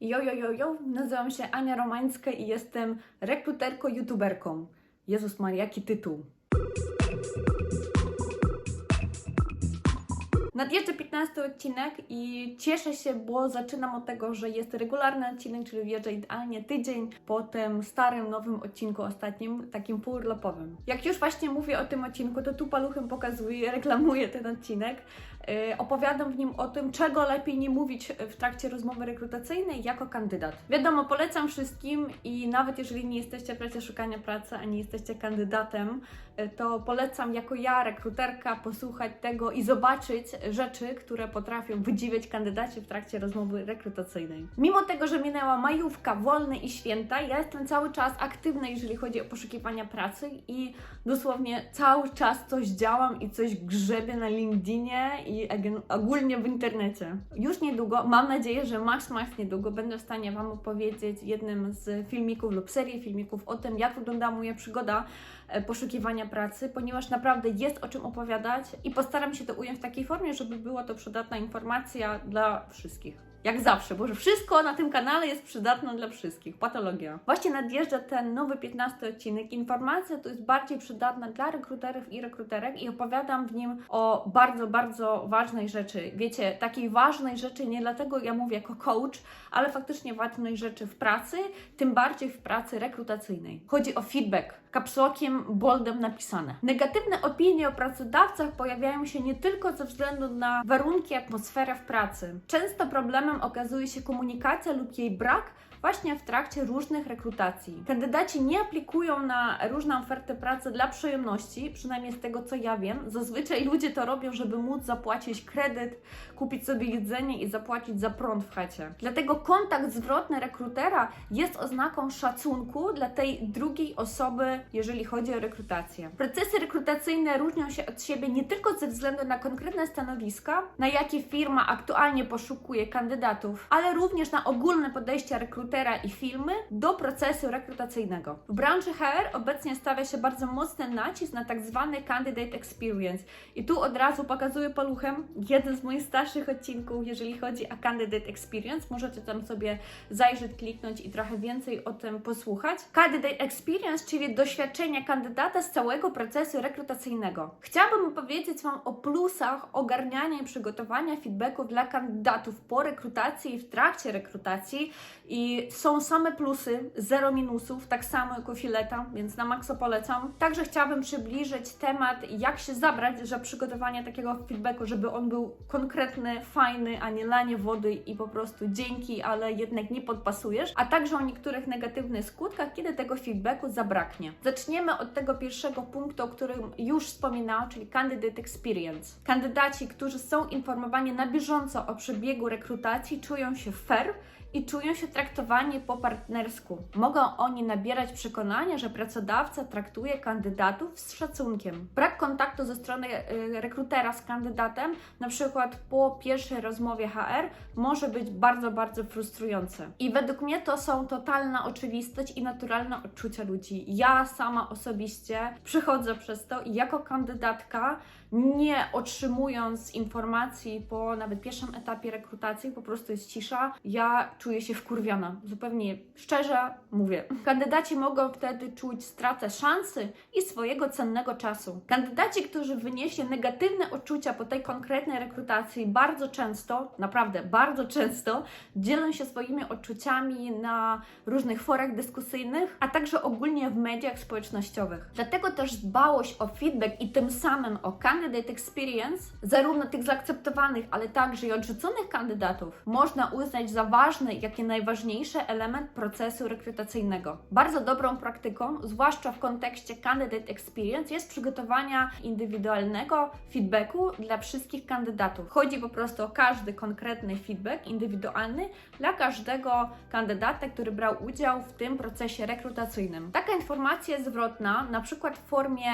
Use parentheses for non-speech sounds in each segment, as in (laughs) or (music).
Jo, jo, jo, jo, nazywam się Ania Romańska i jestem rekruterką, youtuberką. Jezus Maria, jaki tytuł. Nadjeżdża 15 odcinek i cieszę się, bo zaczynam od tego, że jest regularny odcinek, czyli wjeżdża idealnie tydzień po tym starym, nowym odcinku ostatnim, takim półurlopowym. Jak już właśnie mówię o tym odcinku, to tu paluchem pokazuję, reklamuję ten odcinek. Yy, opowiadam w nim o tym, czego lepiej nie mówić w trakcie rozmowy rekrutacyjnej jako kandydat. Wiadomo, polecam wszystkim i nawet jeżeli nie jesteście w trakcie szukania pracy, a nie jesteście kandydatem, yy, to polecam jako ja, rekruterka, posłuchać tego i zobaczyć rzeczy, które potrafią wydziwiać kandydaci w trakcie rozmowy rekrutacyjnej. Mimo tego, że minęła majówka, wolne i święta, ja jestem cały czas aktywna, jeżeli chodzi o poszukiwania pracy i dosłownie cały czas coś działam i coś grzebię na LinkedInie i ogólnie w internecie. Już niedługo, mam nadzieję, że max max niedługo będę w stanie Wam opowiedzieć jednym z filmików lub serii filmików o tym, jak wygląda moja przygoda e, poszukiwania pracy, ponieważ naprawdę jest o czym opowiadać i postaram się to ująć w takiej formie, żeby była to przydatna informacja dla wszystkich. Jak zawsze, bo wszystko na tym kanale jest przydatne dla wszystkich. Patologia. Właśnie nadjeżdża ten nowy 15 odcinek. Informacja to jest bardziej przydatna dla rekruterów i rekruterek i opowiadam w nim o bardzo, bardzo ważnej rzeczy. Wiecie, takiej ważnej rzeczy nie dlatego ja mówię jako coach, ale faktycznie ważnej rzeczy w pracy, tym bardziej w pracy rekrutacyjnej. Chodzi o feedback. Kapsłokiem, boldem napisane. Negatywne opinie o pracodawcach pojawiają się nie tylko ze względu na warunki, atmosferę w pracy. Często problemem okazuje się komunikacja lub jej brak właśnie w trakcie różnych rekrutacji. Kandydaci nie aplikują na różne oferty pracy dla przyjemności, przynajmniej z tego co ja wiem. Zazwyczaj ludzie to robią, żeby móc zapłacić kredyt, kupić sobie jedzenie i zapłacić za prąd w chacie. Dlatego kontakt zwrotny rekrutera jest oznaką szacunku dla tej drugiej osoby, jeżeli chodzi o rekrutację. Procesy rekrutacyjne różnią się od siebie nie tylko ze względu na konkretne stanowiska, na jakie firma aktualnie poszukuje kandydatów, ale również na ogólne podejście rekrutera i firmy do procesu rekrutacyjnego. W branży HR obecnie stawia się bardzo mocny nacisk na tak zwany candidate experience. I tu od razu pokazuję paluchem jeden z moich starszych odcinków, jeżeli chodzi o candidate experience. Możecie tam sobie zajrzeć, kliknąć i trochę więcej o tym posłuchać. Candidate experience, czyli doświadczenie kandydata z całego procesu rekrutacyjnego. Chciałabym opowiedzieć Wam o plusach ogarniania i przygotowania feedbacków dla kandydatów po rekrutacji i w trakcie rekrutacji i są same plusy, zero minusów, tak samo jak u fileta, więc na maksa polecam. Także chciałabym przybliżyć temat, jak się zabrać za przygotowanie takiego feedbacku, żeby on był konkretny, fajny, a nie lanie wody i po prostu dzięki, ale jednak nie podpasujesz, a także o niektórych negatywnych skutkach, kiedy tego feedbacku zabraknie. Zaczniemy od tego pierwszego punktu, o którym już wspominałam, czyli candidate experience. Kandydaci, którzy są informowani na bieżąco o przebiegu rekrutacji, czują się fair i czują się traktowani po partnersku. Mogą oni nabierać przekonania, że pracodawca traktuje kandydatów z szacunkiem. Brak kontaktu ze strony y, rekrutera z kandydatem, na przykład po pierwszej rozmowie HR, może być bardzo, bardzo frustrujące. I według mnie to są totalna oczywistość i naturalne odczucia ludzi. Ja sama osobiście przychodzę przez to i jako kandydatka nie otrzymując informacji po nawet pierwszym etapie rekrutacji, po prostu jest cisza, ja czuję się wkurwiona. Zupełnie szczerze mówię. Kandydaci mogą wtedy czuć stratę szansy i swojego cennego czasu. Kandydaci, którzy wynieśli negatywne odczucia po tej konkretnej rekrutacji, bardzo często, naprawdę bardzo często, dzielą się swoimi odczuciami na różnych forach dyskusyjnych, a także ogólnie w mediach społecznościowych. Dlatego też dbałość o feedback i tym samym o candidate experience, zarówno tych zaakceptowanych, ale także i odrzuconych kandydatów, można uznać za ważny, jak i najważniejszy element procesu rekrutacyjnego. Bardzo dobrą praktyką, zwłaszcza w kontekście candidate experience, jest przygotowania indywidualnego feedbacku dla wszystkich kandydatów. Chodzi po prostu o każdy konkretny feedback indywidualny dla każdego kandydata, który brał udział w tym procesie rekrutacyjnym. Taka informacja zwrotna, na przykład w formie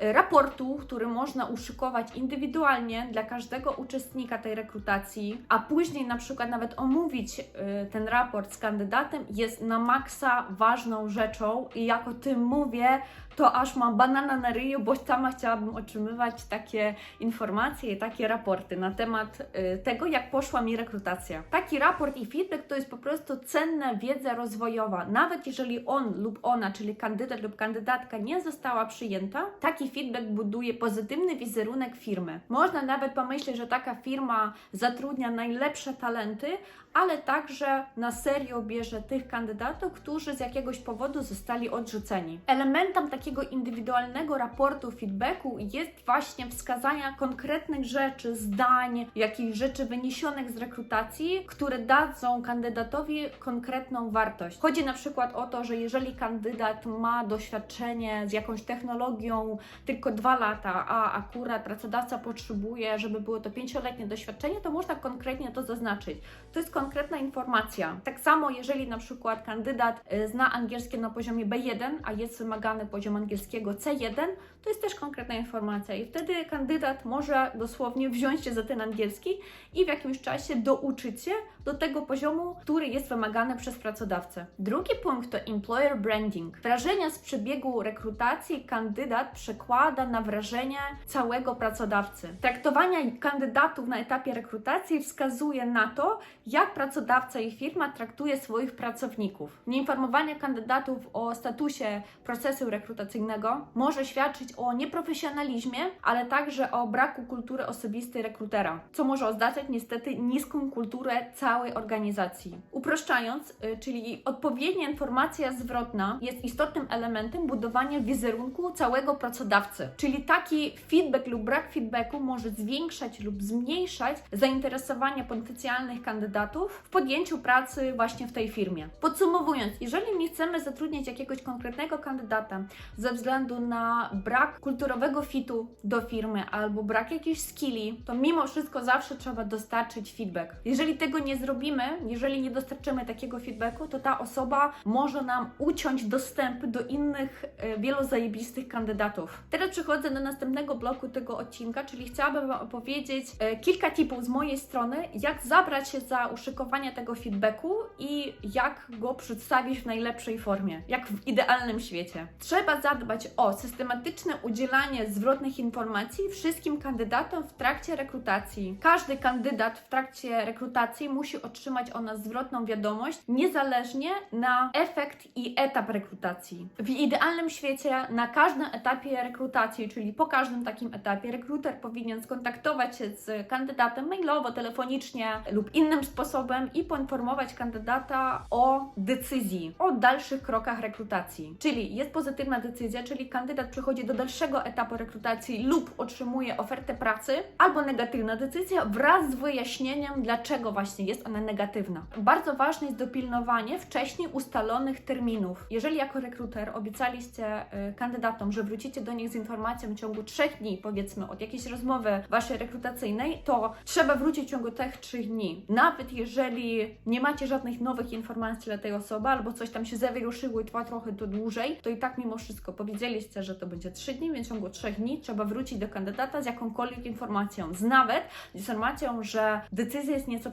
raportu, który można uszykować indywidualnie dla każdego uczestnika tej rekrutacji, a później na przykład nawet omówić e, ten raport z kandydatem, jest na maksa ważną rzeczą i jak o tym mówię, to aż mam banana na ryju, bo sama chciałabym otrzymywać takie informacje i takie raporty na temat y, tego, jak poszła mi rekrutacja. Taki raport i feedback to jest po prostu cenna wiedza rozwojowa. Nawet jeżeli on lub ona, czyli kandydat lub kandydatka nie została przyjęta, taki feedback buduje pozytywny wizerunek firmy. Można nawet pomyśleć, że taka firma zatrudnia najlepsze talenty, ale także na serio bierze tych kandydatów, którzy z jakiegoś powodu zostali odrzuceni. Elementem takiego indywidualnego raportu feedbacku jest właśnie wskazania konkretnych rzeczy, zdań, jakichś rzeczy wyniesionych z rekrutacji, które dadzą kandydatowi konkretną wartość. Chodzi na przykład o to, że jeżeli kandydat ma doświadczenie z jakąś technologią tylko dwa lata, a akurat pracodawca potrzebuje, żeby było to pięcioletnie doświadczenie, to można konkretnie to zaznaczyć. To jest konkretna informacja. Tak samo, jeżeli na przykład kandydat y, zna angielski na poziomie B1, a jest wymagany poziom angielskiego C1, to jest też konkretna informacja i wtedy kandydat może dosłownie wziąć się za ten angielski i w jakimś czasie douczyć się do tego poziomu, który jest wymagany przez pracodawcę. Drugi punkt to employer branding. Wrażenia z przebiegu rekrutacji kandydat przekłada na wrażenie całego pracodawcy. Traktowanie kandydatów na etapie rekrutacji wskazuje na to, jak pracodawca i firma traktuje swoich pracowników. Nieinformowanie kandydatów o statusie procesu rekrutacyjnego może świadczyć o nieprofesjonalizmie, ale także o braku kultury osobistej rekrutera, co może oznaczać niestety niską kulturę całej organizacji. Uproszczając, y, czyli odpowiednia informacja zwrotna jest istotnym elementem budowania wizerunku całego pracodawcy. Czyli taki feedback lub brak feedbacku może zwiększać lub zmniejszać zainteresowanie potencjalnych kandydatów w podjęciu pracy właśnie w tej firmie. Podsumowując, jeżeli nie chcemy zatrudniać jakiegoś konkretnego kandydata ze względu na brak kulturowego fitu do firmy albo brak jakichś skilli, to mimo wszystko zawsze trzeba dostarczyć feedback. Jeżeli tego nie zrobimy, jeżeli nie dostarczymy takiego feedbacku, to ta osoba może nam uciąć dostęp do innych e, wielu zajebistych kandydatów. Teraz przechodzę do następnego bloku tego odcinka, czyli chciałabym Wam opowiedzieć e, kilka tipów z mojej strony, jak zabrać się za uszykowanie tego feedbacku i jak go przedstawić w najlepszej formie, jak w idealnym świecie. Trzeba zadbać o systematyczne udzielanie zwrotnych informacji wszystkim kandydatom w trakcie rekrutacji. Każdy kandydat w trakcie rekrutacji musi otrzymać o nas zwrotną wiadomość, niezależnie na efekt i etap rekrutacji. W idealnym świecie na każdym etapie rekrutacji, czyli po każdym takim etapie, rekruter powinien skontaktować się z kandydatem mailowo, telefonicznie lub innym sposobem i poinformować kandydata o decyzji, o dalszych krokach rekrutacji. Czyli jest pozytywna decyzja, czyli kandydat przechodzi do dalszego etapu rekrutacji lub otrzymuje ofertę pracy, albo negatywna decyzja wraz z wyjaśnieniem, dlaczego właśnie jest ona negatywna. Bardzo ważne jest dopilnowanie wcześniej ustalonych terminów. Jeżeli jako rekruter obiecaliście y, kandydatom, że wrócicie do nich z informacją w ciągu trzech dni, powiedzmy, od jakiejś rozmowy waszej rekrutacyjnej, to trzeba wrócić w ciągu tych trzech dni. Nawet jeżeli nie macie żadnych nowych informacji dla tej osoby, albo coś tam się zawieruszyło i trwa trochę to dłużej, to i tak mimo wszystko powiedzieliście, że to będzie trzy dni, więc w ciągu trzech dni trzeba wrócić do kandydata z jakąkolwiek informacją, z nawet z informacją, że decyzja jest nieco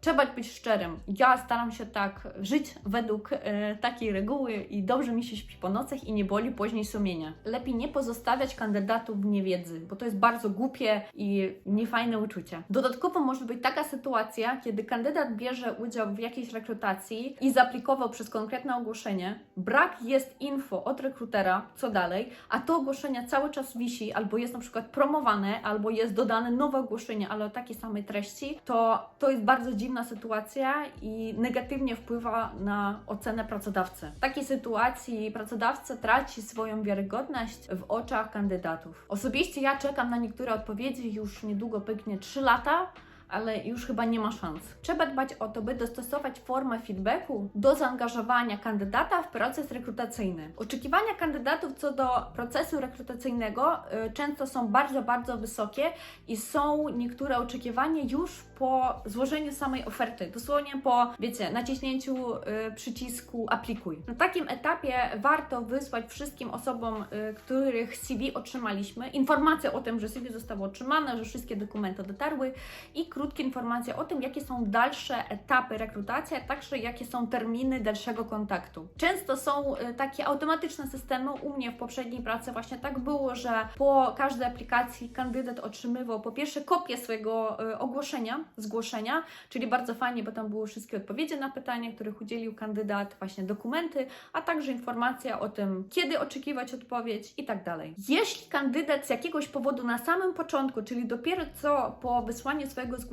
Trzeba być szczerym. Ja staram się tak żyć według e, takiej reguły i dobrze mi się śpi po nocach i nie boli później sumienia. Lepiej nie pozostawiać kandydatów w niewiedzy, bo to jest bardzo głupie i niefajne uczucie. Dodatkowo może być taka sytuacja, kiedy kandydat bierze udział w jakiejś rekrutacji i zaaplikował przez konkretne ogłoszenie, brak jest info od rekrutera, co dalej, a to ogłoszenie cały czas wisi, albo jest na przykład promowane, albo jest dodane nowe ogłoszenie, ale o takiej samej treści, to to jest bardzo dziwna sytuacja i negatywnie wpływa na ocenę pracodawcy. W takiej sytuacji pracodawca traci swoją wiarygodność w oczach kandydatów. Osobiście ja czekam na niektóre odpowiedzi, już niedługo pyknie 3 lata, ale już chyba nie ma szans. Trzeba dbać o to, by dostosować formę feedbacku do zaangażowania kandydata w proces rekrutacyjny. Oczekiwania kandydatów co do procesu rekrutacyjnego y, często są bardzo, bardzo wysokie i są niektóre oczekiwania już po złożeniu samej oferty, dosłownie po, wiecie, naciśnięciu y, przycisku aplikuj. Na takim etapie warto wysłać wszystkim osobom, y, których CV otrzymaliśmy, informację o tym, że CV zostało otrzymane, że wszystkie dokumenty dotarły i krótkie informacje o tym, jakie są dalsze etapy rekrutacji, a także jakie są terminy dalszego kontaktu. Często są y, takie automatyczne systemy. U mnie w poprzedniej pracy właśnie tak było, że po każdej aplikacji kandydat otrzymywał po pierwsze kopię swojego y, ogłoszenia, zgłoszenia, czyli bardzo fajnie, bo tam były wszystkie odpowiedzi na pytania, których udzielił kandydat, właśnie dokumenty, a także informacja o tym, kiedy oczekiwać odpowiedź i tak dalej. Jeśli kandydat z jakiegoś powodu na samym początku, czyli dopiero co po wysłaniu swojego zgłoszenia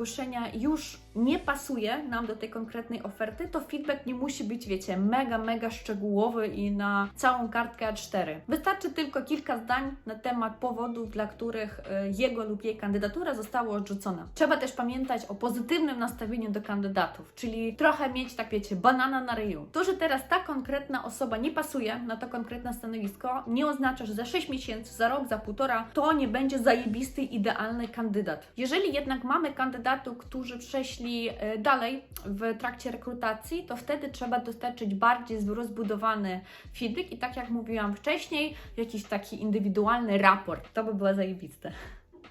już nie pasuje nam do tej konkretnej oferty, to feedback nie musi być, wiecie, mega, mega szczegółowy i na całą kartkę A4. Wystarczy tylko kilka zdań na temat powodów, dla których e, jego lub jej kandydatura została odrzucona. Trzeba też pamiętać o pozytywnym nastawieniu do kandydatów, czyli trochę mieć, tak wiecie, banana na ryju. To, że teraz ta konkretna osoba nie pasuje na to konkretne stanowisko, nie oznacza, że za 6 miesięcy, za rok, za półtora to nie będzie zajebisty, idealny kandydat. Jeżeli jednak mamy kandydatów, którzy przeszli e, dalej w trakcie rekrutacji, to wtedy trzeba dostarczyć bardziej rozbudowany feedback i tak jak mówiłam wcześniej, jakiś taki indywidualny raport. To by było zajebiste.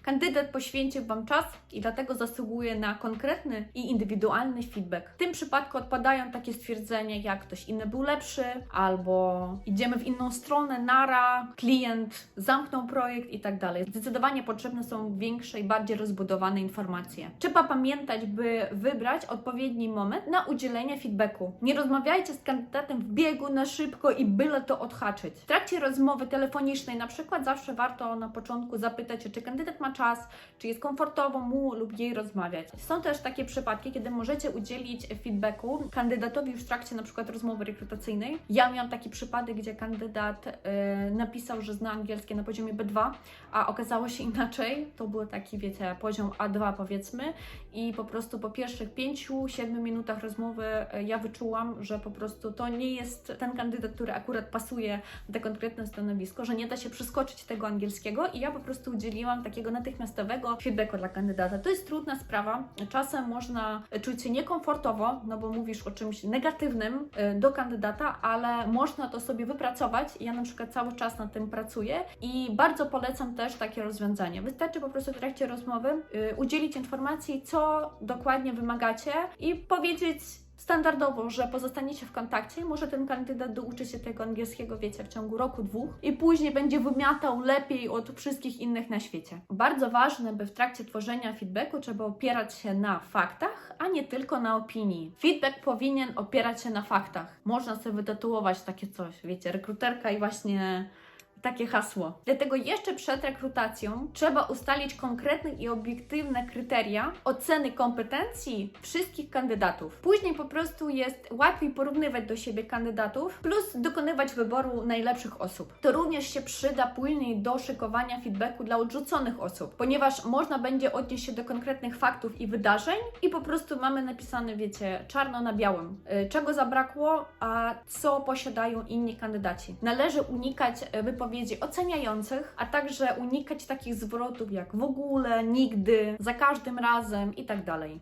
Kandydat poświęcił Wam czas i dlatego zasługuje na konkretny i indywidualny feedback. W tym przypadku odpadają takie stwierdzenia, jak ktoś inny był lepszy, albo idziemy w inną stronę, nara, klient zamknął projekt i tak dalej. Zdecydowanie potrzebne są większe i bardziej rozbudowane informacje. Trzeba pamiętać, by wybrać odpowiedni moment na udzielenie feedbacku. Nie rozmawiajcie z kandydatem w biegu na szybko i byle to odhaczyć. W trakcie rozmowy telefonicznej na przykład zawsze warto na początku zapytać czy kandydat ma czas, czy jest komfortowo mu lub jej rozmawiać. Są też takie przypadki, kiedy możecie udzielić feedbacku kandydatowi już w trakcie na przykład rozmowy rekrutacyjnej. Ja miałam taki przypadek, gdzie kandydat e, napisał, że zna angielski na poziomie B2, a okazało się inaczej. To był taki, wiecie, poziom A2 powiedzmy i po prostu po pierwszych 5-7 minutach rozmowy e, ja wyczułam, że po prostu to nie jest ten kandydat, który akurat pasuje na to konkretne stanowisko, że nie da się przeskoczyć tego angielskiego i ja po prostu udzieliłam takiego natychmiastowego feedbacku dla kandydata. To jest trudna sprawa. Czasem można czuć się niekomfortowo, no bo mówisz o czymś negatywnym y, do kandydata, ale można to sobie wypracować. Ja na przykład cały czas nad tym pracuję i bardzo polecam też takie rozwiązanie. Wystarczy po prostu w trakcie rozmowy y, udzielić informacji, co dokładnie wymagacie i powiedzieć standardowo, że pozostaniecie w kontakcie, może ten kandydat douczy się tego angielskiego, wiecie, w ciągu roku, dwóch i później będzie wymiatał lepiej od wszystkich innych na świecie. Bardzo ważne, by w trakcie tworzenia feedbacku trzeba opierać się na faktach, a nie tylko na opinii. Feedback powinien opierać się na faktach. Można sobie wytatuować takie coś, wiecie, rekruterka i właśnie takie hasło. Dlatego jeszcze przed rekrutacją trzeba ustalić konkretne i obiektywne kryteria oceny kompetencji wszystkich kandydatów. Później po prostu jest łatwiej porównywać do siebie kandydatów, plus dokonywać wyboru najlepszych osób. To również się przyda później do szykowania feedbacku dla odrzuconych osób, ponieważ można będzie odnieść się do konkretnych faktów i wydarzeń i po prostu mamy napisane, wiecie, czarno na białym, y, czego zabrakło, a co posiadają inni kandydaci. Należy unikać y, oceniających, a także unikać takich zwrotów jak w ogóle, nigdy, za każdym razem i tak.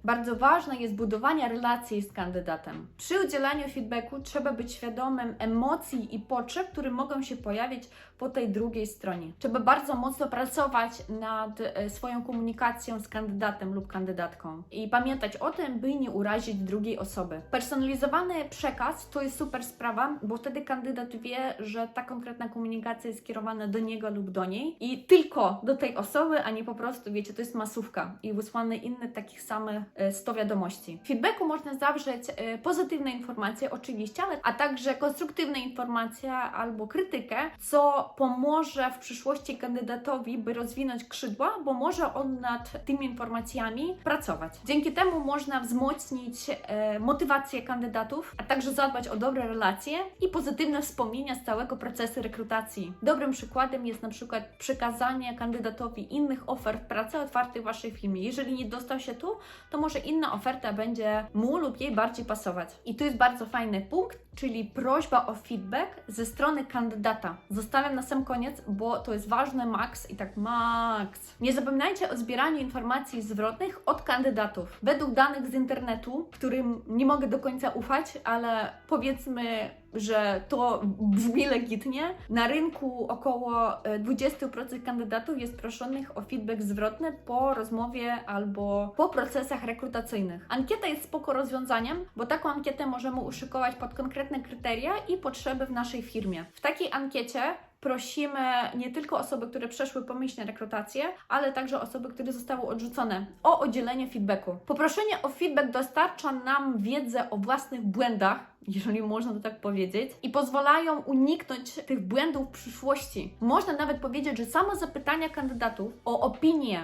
Bardzo ważne jest budowanie relacji z kandydatem. Przy udzielaniu feedbacku trzeba być świadomym emocji i potrzeb, które mogą się pojawić po tej drugiej stronie. Trzeba bardzo mocno pracować nad e, swoją komunikacją z kandydatem lub kandydatką i pamiętać o tym, by nie urazić drugiej osoby. Personalizowany przekaz to jest super sprawa, bo wtedy kandydat wie, że ta konkretna komunikacja jest skierowana do niego lub do niej i tylko do tej osoby, a nie po prostu, wiecie, to jest masówka i wysłane inne takich samych e, 100 wiadomości. W feedbacku można zawrzeć e, pozytywne informacje, oczywiście, ale, a także konstruktywne informacje albo krytykę, co pomoże w przyszłości kandydatowi, by rozwinąć skrzydła, bo może on nad tymi informacjami pracować. Dzięki temu można wzmocnić e, motywację kandydatów, a także zadbać o dobre relacje i pozytywne wspomnienia z całego procesu rekrutacji. Dobrym przykładem jest na przykład przekazanie kandydatowi innych ofert pracy otwartych w Waszej firmie. Jeżeli nie dostał się tu, to może inna oferta będzie mu lub jej bardziej pasować. I tu jest bardzo fajny punkt, czyli prośba o feedback ze strony kandydata. Zostawiam na sam koniec, bo to jest ważne, max i tak max. Nie zapominajcie o zbieraniu informacji zwrotnych od kandydatów. Według danych z internetu, którym nie mogę do końca ufać, ale powiedzmy, że to brzmi legitnie. Na rynku około e, 20% kandydatów jest proszonych o feedback zwrotny po rozmowie albo po procesach rekrutacyjnych. Ankieta jest spoko rozwiązaniem, bo taką ankietę możemy uszykować pod konkretne kryteria i potrzeby w naszej firmie. W takiej ankiecie prosimy nie tylko osoby, które przeszły pomyślnie rekrutację, ale także osoby, które zostały odrzucone o udzielenie feedbacku. Poproszenie o feedback dostarcza nam wiedzę o własnych błędach, jeżeli można to tak powiedzieć, i pozwalają uniknąć tych błędów w przyszłości. Można nawet powiedzieć, że samo zapytania kandydatów o opinię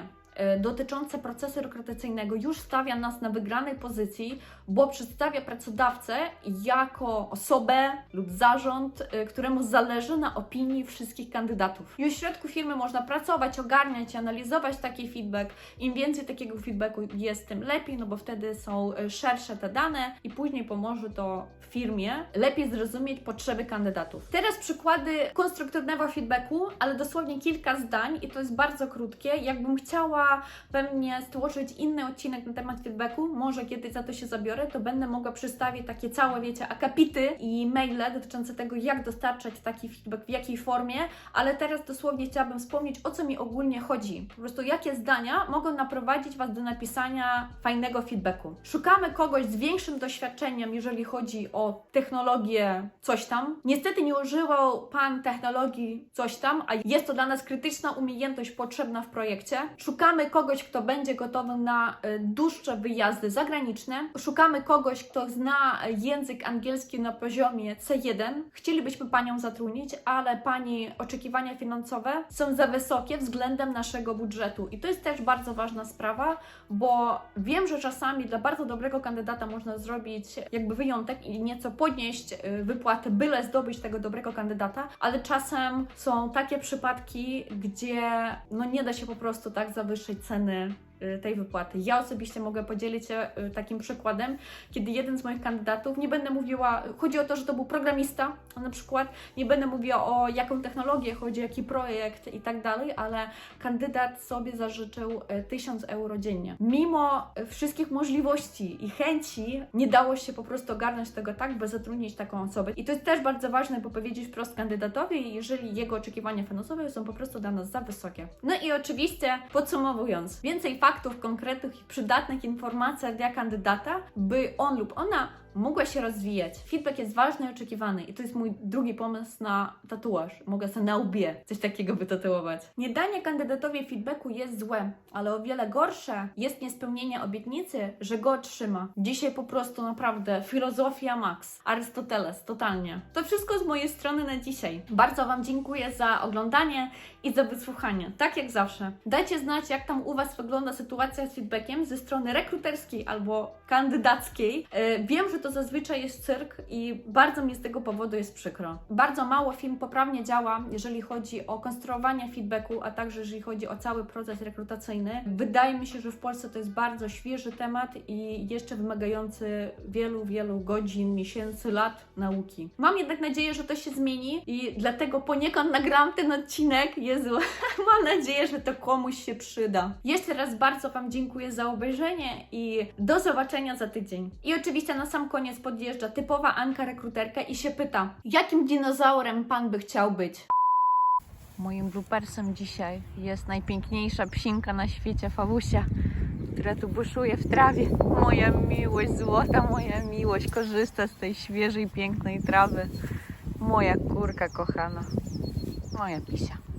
dotyczące procesu rekrutacyjnego już stawia nas na wygranej pozycji, bo przedstawia pracodawcę jako osobę lub zarząd, y, któremu zależy na opinii wszystkich kandydatów. Już w środku firmy można pracować, ogarniać, analizować taki feedback. Im więcej takiego feedbacku jest, tym lepiej, no bo wtedy są y, szersze te dane i później pomoże to firmie lepiej zrozumieć potrzeby kandydatów. Teraz przykłady konstruktywnego feedbacku, ale dosłownie kilka zdań i to jest bardzo krótkie. Jakbym chciała pewnie stworzyć inny odcinek na temat feedbacku, może kiedy za to się zabiorę, to będę mogła przedstawić takie całe, wiecie, akapity i maile dotyczące tego, jak dostarczać taki feedback, w jakiej formie, ale teraz dosłownie chciałabym wspomnieć, o co mi ogólnie chodzi. Po prostu jakie zdania mogą naprowadzić Was do napisania fajnego feedbacku. Szukamy kogoś z większym doświadczeniem, jeżeli chodzi o technologię coś tam. Niestety nie używał Pan technologii coś tam, a jest to dla nas krytyczna umiejętność potrzebna w projekcie. Szukamy kogoś, kto będzie gotowy na y, dłuższe wyjazdy zagraniczne. Szukamy kogoś, kto zna język angielski na poziomie C1. Chcielibyśmy Panią zatrudnić, ale Pani oczekiwania finansowe są za wysokie względem naszego budżetu. I to jest też bardzo ważna sprawa, bo wiem, że czasami dla bardzo dobrego kandydata można zrobić jakby wyjątek i nieco podnieść y, wypłatę, byle zdobyć tego dobrego kandydata, ale czasem są takie przypadki, gdzie no nie da się po prostu tak zawyższyć ceny tej wypłaty. Ja osobiście mogę podzielić się y, takim przykładem, kiedy jeden z moich kandydatów, nie będę mówiła, chodzi o to, że to był programista na przykład, nie będę mówiła o jaką technologię chodzi, jaki projekt i tak dalej, ale kandydat sobie zażyczył y, 1000 euro dziennie. Mimo y, wszystkich możliwości i chęci nie dało się po prostu ogarnąć tego tak, by zatrudnić taką osobę. I to jest też bardzo ważne, by powiedzieć wprost kandydatowi, jeżeli jego oczekiwania finansowe są po prostu dla nas za wysokie. No i oczywiście podsumowując, więcej faktów, konkretnych i przydatnych informacji dla kandydata, by on lub ona mogła się rozwijać. Feedback jest ważny i oczekiwany i to jest mój drugi pomysł na tatuaż. Mogę sobie na łbie coś takiego wytatuować. Niedanie kandydatowi feedbacku jest złe, ale o wiele gorsze jest niespełnienie obietnicy, że go otrzyma. Dzisiaj po prostu naprawdę filozofia max. Arystoteles, totalnie. To wszystko z mojej strony na dzisiaj. Bardzo Wam dziękuję za oglądanie i za wysłuchanie. Tak jak zawsze. Dajcie znać, jak tam u Was wygląda sytuacja z feedbackiem ze strony rekruterskiej albo kandydackiej. E, Wiem, że to zazwyczaj jest cyrk i bardzo mi z tego powodu jest przykro. Bardzo mało firm poprawnie działa, jeżeli chodzi o konstruowanie feedbacku, a także jeżeli chodzi o cały proces rekrutacyjny. Wydaje mi się, że w Polsce to jest bardzo świeży temat i jeszcze wymagający wielu, wielu godzin, miesięcy, lat nauki. Mam jednak nadzieję, że to się zmieni i dlatego poniekąd nagrałam ten odcinek. Jezu, (laughs) mam nadzieję, że to komuś się przyda. Jeszcze raz bardzo Wam dziękuję za obejrzenie i do zobaczenia za tydzień. I oczywiście na sam koniec podjeżdża typowa Anka rekruterka i się pyta, jakim dinozaurem Pan by chciał być? Moim bloopersem dzisiaj jest najpiękniejsza psinka na świecie, Fawusia, która tu buszuje w trawie. Moja miłość, złota moja miłość, korzysta z tej świeżej, pięknej trawy. Moja kurka kochana, moja pisia.